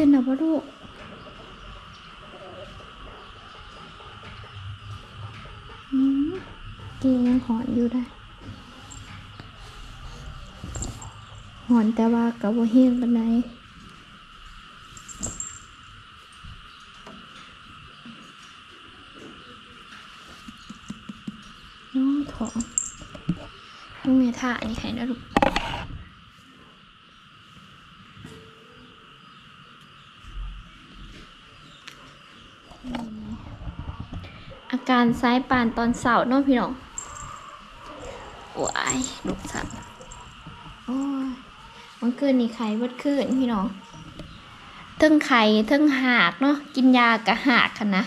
ตื่นนะพ่อลูกอืมเกยังหอนอยู่ได้หอนแต่ว่ากับว่าเฮงปันไดน้องถองลูกเมท่าอันนี้ใครนะลูก อาการซ้ายปานตอนเสาร์นาะพี่น้องว้ายลูกสัตว์โอ้ยมันเกินนี่ไข่วัดคืนพี่น้องเทั้งไข่เทั้งหากเนาะกินยากะหากค่ะนะ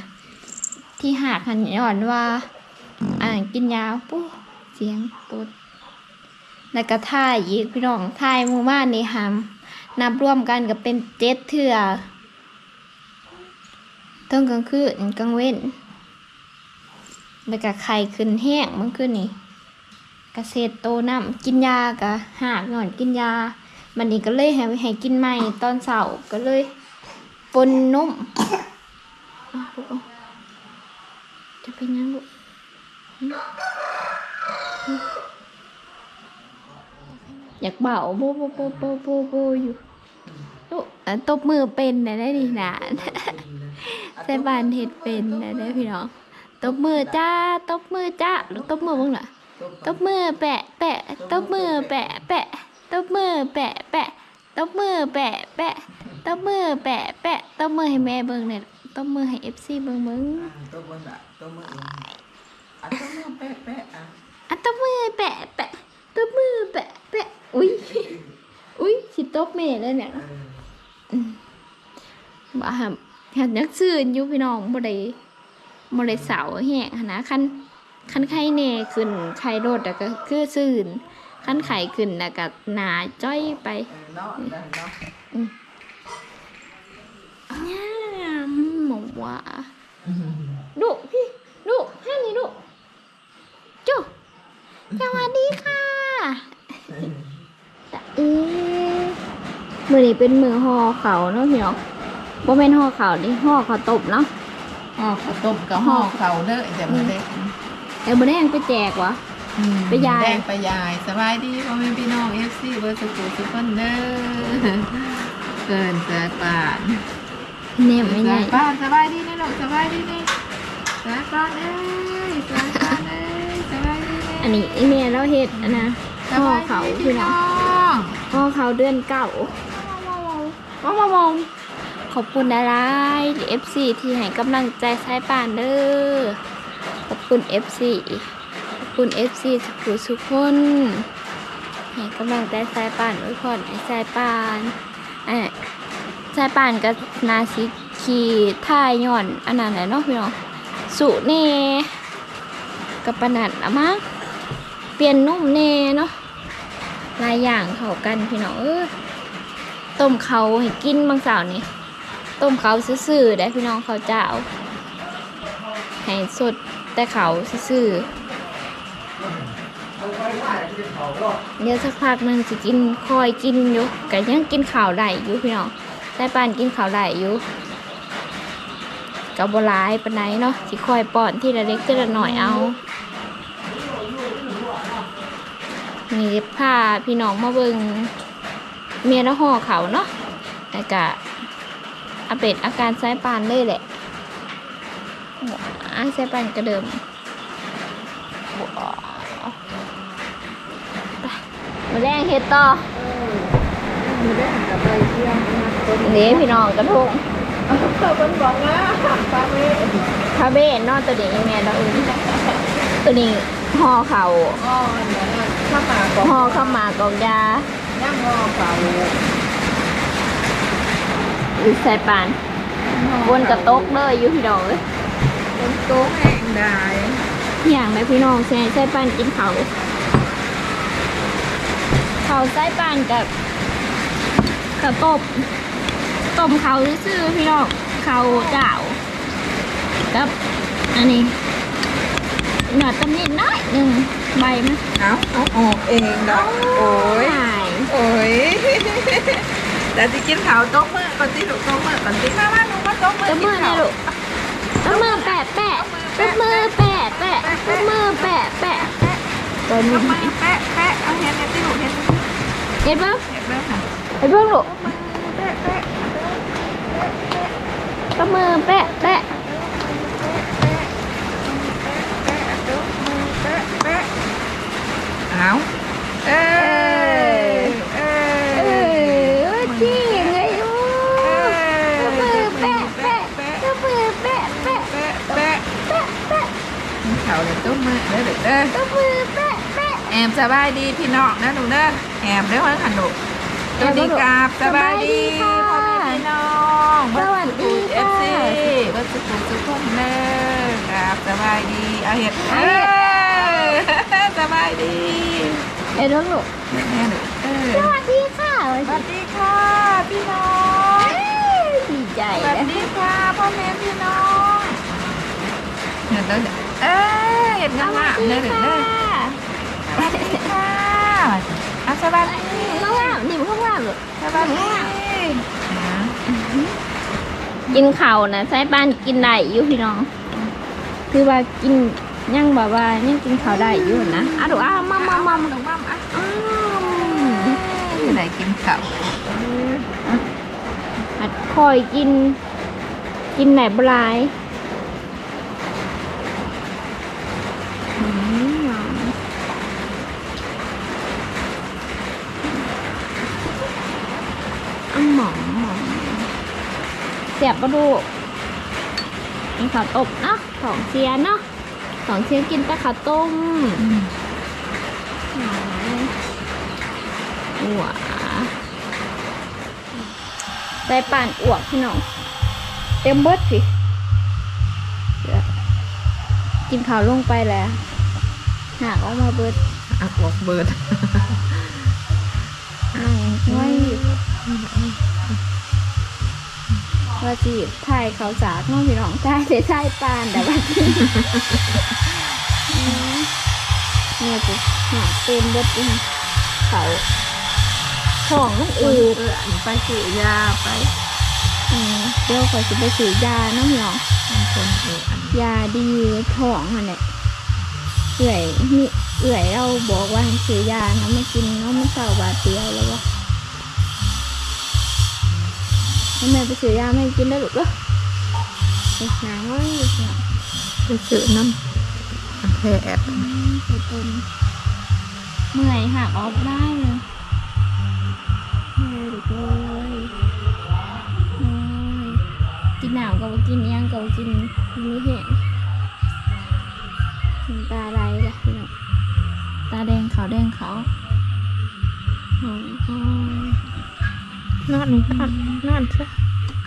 ที่หากหันย้อนว่า อ่ากินยาปุ๊เสียงปุ๊แล้วก็ท่ายอีกพี่น้องท่ายมู่บ้านนี่หามนับรวมกันก็เป็นเจ็ดเถื่อเทั้งกลางคืนกลางเว้น แล้วก็ไข่ขึ้นแห้งมันขึ้นนี่กระเสษโตน้ำกินยากะหากหน่อนกินยามันนี่ก็เลยให้ให้กินใหม่ตอนเสาร์ก็เลยปนนมอะลูกเอาจะเป็นยังลูกอยากเบาโบโบโบโบโบโบอยู่ลูกอะตบมือเป็นได้ได้ดีนะใส่บานเห็ดเป็นได้ได้พี่น้อง ตบมือจ้าตบมือจ้าหรือตบมือบ้างล่ะตบมือแปะแปะตบมือแปะแปะตบมือแปะแปะตบมือแปะแปะตบมือแปะแปะตบมือให้แม่เบิ่งเนี่ยตบมือให้เอฟซีเบิ่งเบิ่งอะตัวบนอะตัวมือเองอะตัวมือแปะแปะอะอะตบมือแปะแปะตบมือแปะแปะอุ้ยอุ้ยสิตบแม่เลยเนี่ยเออบ่าเห็นนักซื่นอยู่พี่น้องบ่ได้ บ่ได้เสาแห้งนะคันคันไข้แน่ขึ้นไข้รถแล้วก็คือซื่นคันไข้ขึ้นแล้วก็หนาจ้อยไปเออเนาะได้เนาะย่ามหมอว่าดุพี่ดุให้นี่ดุจุสวัสดีค่ะเอ๊ะมือนี้เป็นมือห่อเขาเนาะพี่น้องบ่แม่นห่อเขาดิห่อเขาต้มเนาะ ห่อข้าวต้มกับห่อเขาเด้อจะมาเล็กแต่บ่ได้ยังไปแจกวะไปยายแดงไปยายสบายดีพ่อแม่พี่น้องเอฟซีเบอร์สกูสุพนเด้อเกินเสือป่านเนี่ยไม่เสืใหอญ่ป่านสบายดีนะลูกสบายดีนี่เสือป่านเอ้ยเสือป่านเอ้ยสบายดีเด้อันนี้อีเมลเราเฮ็ดอันนะสห่อบายดีเขาพี่พี่น้น้อองงห่อเขาเดือนเก่าว้าวว้าว ขอบคุณนะไลน์ FC ที่ให้กำลังใจสายป่านเด้อขอบคุณ FC ขอบคุณ FC สุขุสุขคนให้กำลังใจสายป่านไว้พรให้สายป่านอ่อสายป่านกับนาซิขี่ท่ายย่อนอันนั้นแหละเนาะพี่น้องสุเน่กับปนัดอะมั้งเปลี่ยนนุ่มเน่เนาะหลายอย่างเข้ากันพี่น้องเออต้มเขาให้กินบางสาวนี่ ต้มเขาซื่อๆได้พี่น้องเขาเจ้าให้สดแต่เขาซื่อเดี๋ยวสักพักหนึ่งสิกินคอยกินอยู่ก็ยังกินข้าวได้อยู่พี่น้องแต่ปานกินข้าวได้อยู่กับบหลายปานไหนเนาะสิคอยป้อนที่ละเล็กที่ละหน่อยเอานี่พาพี่น้องมาเบิงเมียละห่อเขาเนาะแล้วก็ อัปเดตอาการสายปานเลยแหละอาสายปานกระเดิมมาแรงเฮ็ดต่อมีได้หันกับใบเที่ยงนะตัวเนี้พี่น้องกระทงเปิดคนบอกนะป้าเมย์คาเบ้นอกตัวนี้แม่เราอื่นตัวนี้ห่อเขาอ๋อเนี่ยนะข้าหมากองห่อข้ามากองยาย่างห่อเข่า หรือสายปานวนกระตกเลยอยู่พี่น้องเอ้ยคนโต๊ะแห้งได้อย่างไรพี่น้องใส่ใส่ปานกินเขาเขาใส่ปานกับกับต้มต้มเขาซื่อๆพี่น้องเขาเจ้ากับอันนี้หนอดตำนิดน้อยหนึ่งใบมั้ยเอาเอาออกเองดอกโอ้ยใช่โอ้ย แต่จะกินขาวโต๊ะเมื่อ ก่อนที่ถูกต้องมือก่อนที่มามาหนูมาต้องมือตบมือเลยลูกตบมือแปะแปะตบมือแปะแปะตบมือแปะแปะตอนต้นี้องมือแปะแปะเอาเห็นเนี่ยที่หนูเห็นเห็นปะเห็นไหมค่ะเห็นเพิ่งลูกแปะแปะตบมือแปะแปะเอาเออเอ เอ อ อจี้ไงลูกตบมือแปะแปะตบมือแปะแปะ แปะแปะ แปะแปะ เขาเลยตุ้มมือเด้อเด้อตบมือแปะแปะแอมสบายดีพี่น้องนะหนูเด้อแอมเด้อวันขันหนูสวัสดีครับสบายดีพ่อแม่พี่น้องเอฟซีวัดสุขุมสุขคนเด้อครับสบายดีเอาเห็ดเออสบายดีเห็นเพิ่งลูกแม่หนูเออสวัสดีค่ะสวัสดีค่ะพี่น้องดีใจสวัสนะดีค่ะพ่อแม่พี่น้อง เห็นเด้อเออเห็นงามๆเด้อเด้อสวัสดีค่ะอะสบายดีข้างล่างนี่มันข้างล่างเลูกสบายดีกินเข้านะใช้บ้านกินได้อยู่พี่น้อง คือว่ากินยังแบบว่ายังกินข้าวได้อยู่นะอะดูอะมามามาหนูมัมอะที่ไหนกินข้าวหัดคอยกิน กินไหนบลายอืมอะหมองหมองเสียบกระดูกมีข้าวต้มเนาะสองเชียนเนาะสองเชียนกินแต่ข้าวต้มหัวใส่ป่านอวกพี่น้อง เต็มเบิดสิกินข้าวลงไปแล้ว หากออกมาเบิดอะอกเบิร์ด ว่าจีบไทยเขาสากน้องพี่น้องใช่เสียใช่ปานแต่ว่าเนี่ยปุ๊หนาเต็มเบิดอีกเขาของมันออือดเอออันไปซื้อยาไปอืมเดี๋ยวขอยจะไปซื้อยาน้องพี่น้องคนเออยาดีท้องอันเนี่ยเอื่อยนี่เอื่อยเราบอกว่าให้ซื้อยานะไม่กินเนาะมันเศร้าบาดเดียวแล้ววะ แม่ไปซื้อยาไม่กินได้หรือเปล่าเด็กหนาเว้ยเด็กหนาไปซื้อน้ำอันแพ้แอดอืมไปต้นเมื่อยหักออกได้เลยเมื่อยเด็กเลยโอ้ยกินหนาวก็บ่กินอิหยังก็บ่กินมีแห้งน้ำตาไหลละพี่น้องตาแดงขาวแดงขาวโอ้ยโอ้ย นอนนอนนอนซะ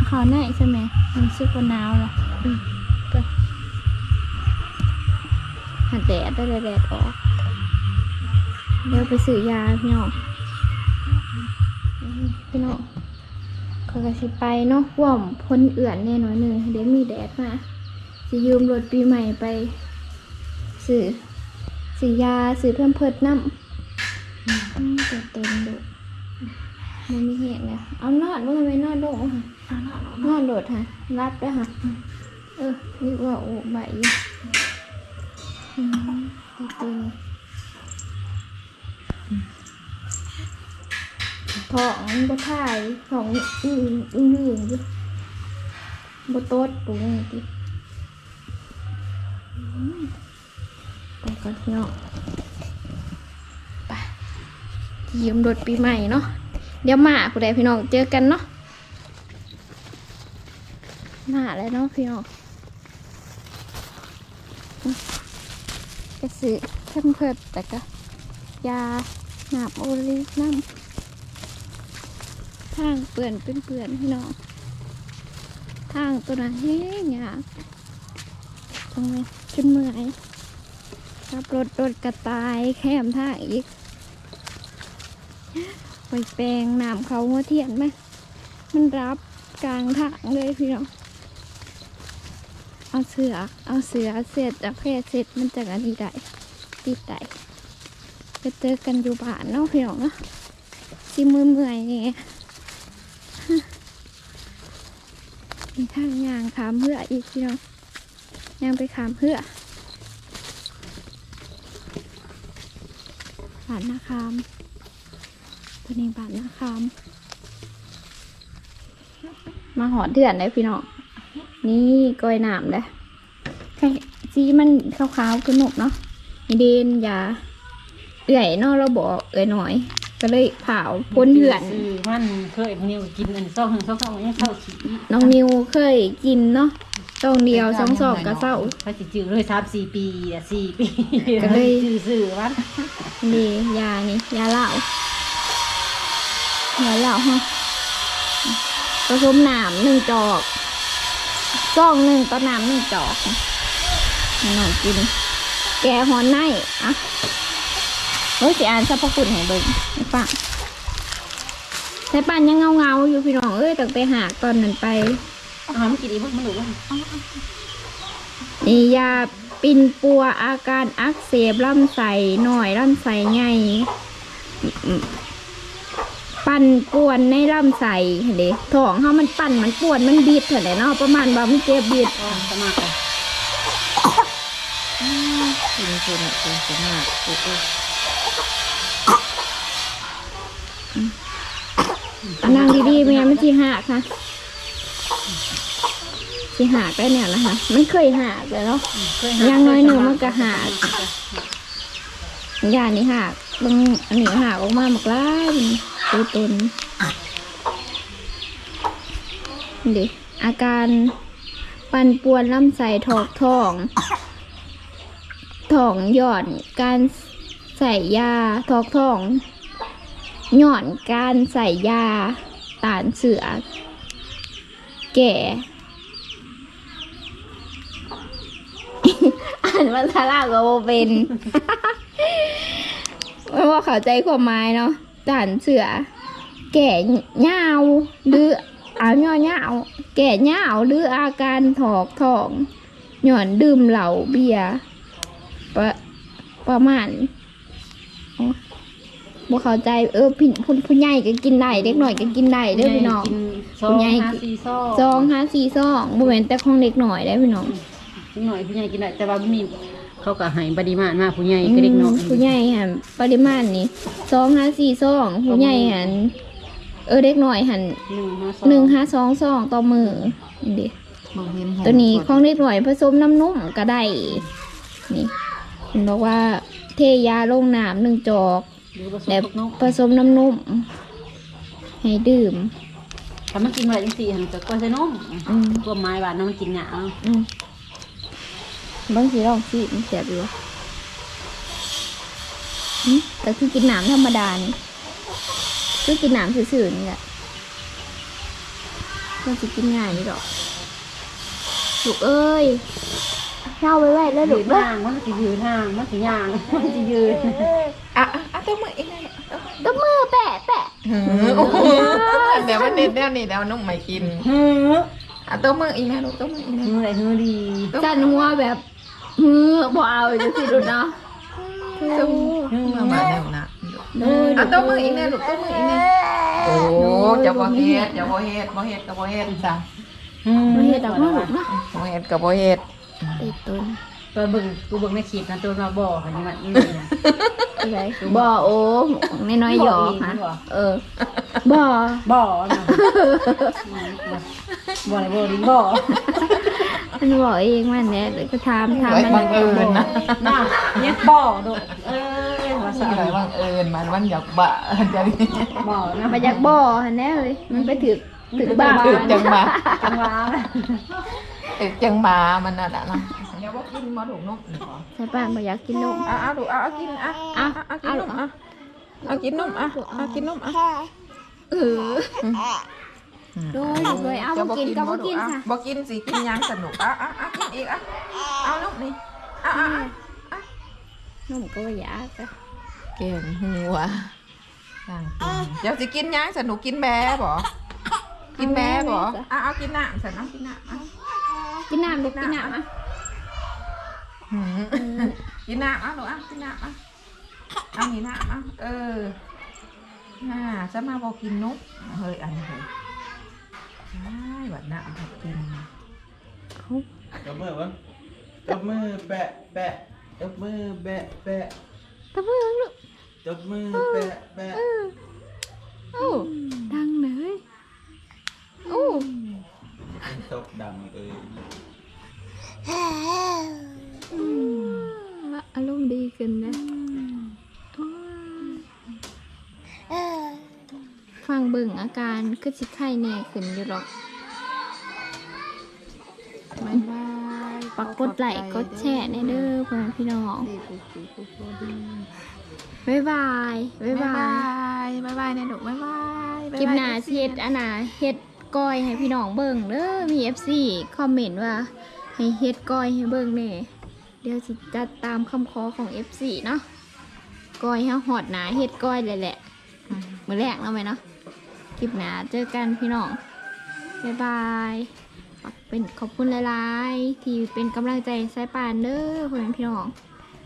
ขาวแน่ใช่ไหมมันซึกว่าหนาวละอืมไปหัดแดดได้แดดออกเดี๋ยวไปซื้อยาพี่น้องอืมพี่น้องเขาก็สิไปเนาะว่อมพ้นเอื่อนแน่น้อยหนึ่งเดี๋ยวมีแดดมาสิยืมรถปีใหม่ไปซื้อซื้อยาซื้อเพิ่มเพิดน้ำอืมเต็มเต็มดู มันมีเหตุเลยเอานอดว่าทำไมนอดโดดค่ะอะนอนนอนนอดโดดค่ะ รัดด้วยค่ะ เออนี่ว่าโอ้ใบอยู่อืมตึงท้องมันบ่ถ่ายท้องอืมอืมอืมอยู่บ่โต๊ดตรงนี้ติอืมไปก่อนพี่น้องไปยืมรถปีใหม่เนาะ เดี๋ยวมาผู้ใดพี่น้องเจอกันเนาะมาแล้วเนาะพี่น้องอืมก็ซื้อเข้มเพิดแต่ก็ยาหนาบโอลิน้ำทางเปื่อนเป็นเปื่อนพี่น้องทางตัวนั้นเฮ้ยยากตรงนี้ขึ้นเมื่อยขับรถรถกระต่ายแคมทางอีก ไปแปลงน้ำเขาหัวเทียนไหมมันรับกลางทางเลยพี่น้องเอาเสือเอาเสือเสร็จแล้วแพร่เสร็จมันจะอันนี้ได้ติดได้ไปเจอกันอยู่บ้านเนาะพี่น้องเนาะสิมือเมื่อยนี่ทางยางขามเหืออีกพี่น้องยางไปขามเหือบานนาคาม ตัวนี้บานนาคามาหอดเถื่อนเลยพี่น้องนี่ก้อยหนามเลยแค่สีมันขาวๆคือหนุกเนาะมีเดนยาเอื่อยนอกเราบอกเอื่อยหน่อย ก็เลยเผาพ้นเถื่อนมันเคยมันนิวกินอันซ่องซ่องสองยังเข้าขี้น้องนิวเคยกินเนาะต้องเดียวสองสอบกระเซ้าพระจิจือเลยสามสี่ปีอะสี่ปีก็เลยจือซื้อวันนี่ยานี่ยาเหล้า ยาเหล้าฮะผสมน้ำหนึ่งจอกซองหนึ่งต่อน้ำหนึ่งจอกหน้องกิน แกหอนในอะเฮ้ยสิอ่านสรรพคุณให้เบิ่งให้ฟังใส่ปันยังเงาเงาๆอยู่พี่น้องเอ้ยตั้งแต่หากตอนนั้นไปเอามกินอีกมั้งมันหนูว่านี่ยาปินปัวอาการอักเสบลำไส้หน่อยลำไส้ใหญ่ ปั่นป่วนในลำไส้เห็นเด้ท้องเขามันปั่นมันปวดมันบิดเห็นเด้เนาะประมาณว่ามันเจ็บบิดอ๋อสมัครเลยกินกินกินกินมากโอ้โหอันนั่งดีๆไม่งั้นมันสิหักค่ะสิหักได้เนี่ยนะคะมันเคยหักเลยเนาะเคอย่างน้อยหนึ่งมันก็หายานี่หักบางอันนี้หักออกมาหมากล้าย ตัวตนนี่ดิอาการปั่นป่วนลำไส้ถอกท้องท้องหย่อนการใส่ยาถอกท้องหย่อนการใส่ยาตานเสือ แก่ อ่านภาษาลาวก็บ่เป็นไม่ว่าเข้าใจความหมายเนาะ ตานเสือ แก่เหงาหรือเอาย่อเหงาแก่เหงาหรืออาการถอกท้องหย่อนดื่มเหล้าเบียร์ประประมาณอ๋อบ่เข้าใจเออพี่ผู้ผู้ใหญ่ก็กินได้เด็กหน่อยก็กินได้เด้อพี่น้องซองห้าสี่ซองซองห้าสี่ซองบ่แม่นแต่ของเด็กหน่อยได้อพี่น้องผู้หน่อยผู้ใหญ่กินได้แต่ว่ามี เขาก็ให้ปริมาณมากผู้ใหญ่ก็เด็กน้อยอืมผู้ใหญ่หันปริมาณนี่สองห้าสี่ซองผู้ใหญ่หันเออเด็กหน่อยหันหนึ่งห้าซองหนึ่งห้าสองซองต่อมือนี่ดิบางเห็นหอมตัวนี้ของเด็กหน่อยผสมน้ำนุ่มก็ได้ นี่เห็นบอกว่าเทยาลงน้ำหนึ่งจอกหรือผสมแล้วทุกนกผสมน้ำนุ่ม ให้ดื่มถ้ามันกินไว้จังสี่หันก็ก้อยใส่นมอืมตัวไม้หวานน้ำมันกินหยาอืม บางทีลองสิมันเสียบอยู่วะอืมแต่คือกินน้ำธรรมดานี่คือกินน้ำซื่อๆนี่แหละมันจะกินง่ายนี่ดอกลูกเอ้ยเข้าไว้ไว้แล้วยืลูกนเด้อห่างมันสิยืนห่างมันสิย่างมันสิยืนอะอะอะตัวมืออีกแล้วตัวมือแปะแปะโอ้โหเดี๋ยวมันเด็ดแล้วนี่เดี๋ยวนุ่มไม่กินเฮ้ออะตัวมืออีกแล้วลูกตัวมืออีกแล้วเฮ้ออะไรเฮ้อดี จันหัวแบบ มือบ่เอาจะสิดูเนาะตัวมือมาแล้วนะโดยอะตัวมืออีกแล้วลูกตัวมืออีกแล้วโอ้จะบ่เฮ็ดจะบ่เฮ็ดบ่เฮ็ดก็บ่เฮ็ดจ้ะมาเฮ็ดดอกน้อลูกเนาะบ่เฮ็ดก็บ่เฮ็ดติดต้นตัวเบิ่งกูเบิ่งในคลิปนะตัวมาบอกอันนี้มันนี่นะอะไรบ่โอ้ไม่น้อยหยอกฮะบ่เออบ่บ่นะบ่อะไรบ่ดิบ่ มันบอกเองมันเนี่ยเดี๋ยวก็ถามถามไว้มันบังเอิญนะน่ะเนี่ยบ่โดดเอ้ยว่าสิซะไว้บังเอิญมันมันอยากบะจะนี่บ่นะมาจากบ่อหันแน่เลยมันไปถึกถึกบ้านตึกจังมาจังหวะตึกจังมามันน่ะนะอย่าบ่กินมาถูกนกนี่ขอใช่ป่ะมาอยากกินนมเอาเอาดูเอาเอากินอะอะเอากินนมอะเอากินนมอะเอากินนมอะเออโดยโดยเอามากินก็มากินค่ะบ่กินสิกินยังสนุกอะอะอะกินอีกอะเอานมนี่อะอะอะนมก็อยากอะเก่งหัวย่างกินเดี๋ยวสิกินยังสนุกกินแบบ่กินแบบ่อะเอากินน้ำสนุกกินน้ำอะกินน้ำลูกกินน้ำอะหืมกินน้ำอะหนูอะกินน้ำอะเอานี่น้ำอะเออน่าจะมาบอกกินนกเฮ้ยอันนี้ เฮ้ยอ้ายวัดน้ำขอบคุณเอายกมือวะยกมือแปะแปะยกมือแปะแปะตะเพื่อนลูกยกมือแปะแปะเออเอ้าดังเลยโอ้ตกดังเอ้ย อารมณ์ดีขึ้นนะฟัง เบิ่งอาการคือสิไข้แน่ขึ้นอยู่หรอกบายบายปักกดไลค์กดแชร์แน่เด้อพ่อแม่พี่น้องดีปุ๊บปุ๊บปุ๊บปุ๊บดีบ๊ายบายบ๊ายบายบายบายนะลูกบายบายคลิปหน้าสิเฮ็ดอันน่ะเฮ็ดก้อยให้พี่น้องเบิ่งเด้อมี FC คอมเมนต์ว่า ให้เฮ็ดก้อยให้เบิ่งแหน่เดี๋ยวสิจัดตามคำขอของ FC เนาะก้อยเฮาฮอดหนาเฮ็ดก้อยเลยแหละ มื้อแรกเนาะแม่เนาะค ลิปหน้าเจอกันพี่น้อง บ๊ายบายฝากเป็นขอบคุณหลายๆ ที่เป็นกำลังใจสายป่านเด้อพ่อแม่พี่น้อง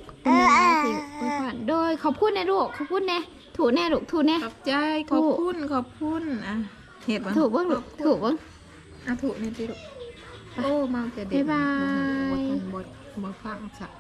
ขอบคุณหลายๆที่อวยพรโดยขอบคุณแน่ลูกขอบคุณแน่ถูแน่ลูกถูแน่ขอบใจขอบคุณขอบคุณอะเห็ดบ้างถูกบ้างลูกถูกบ้างอะถูกนี่ดิลูกโอ้มาจะเด็บ๊ายบายบดบดบดฟังสัก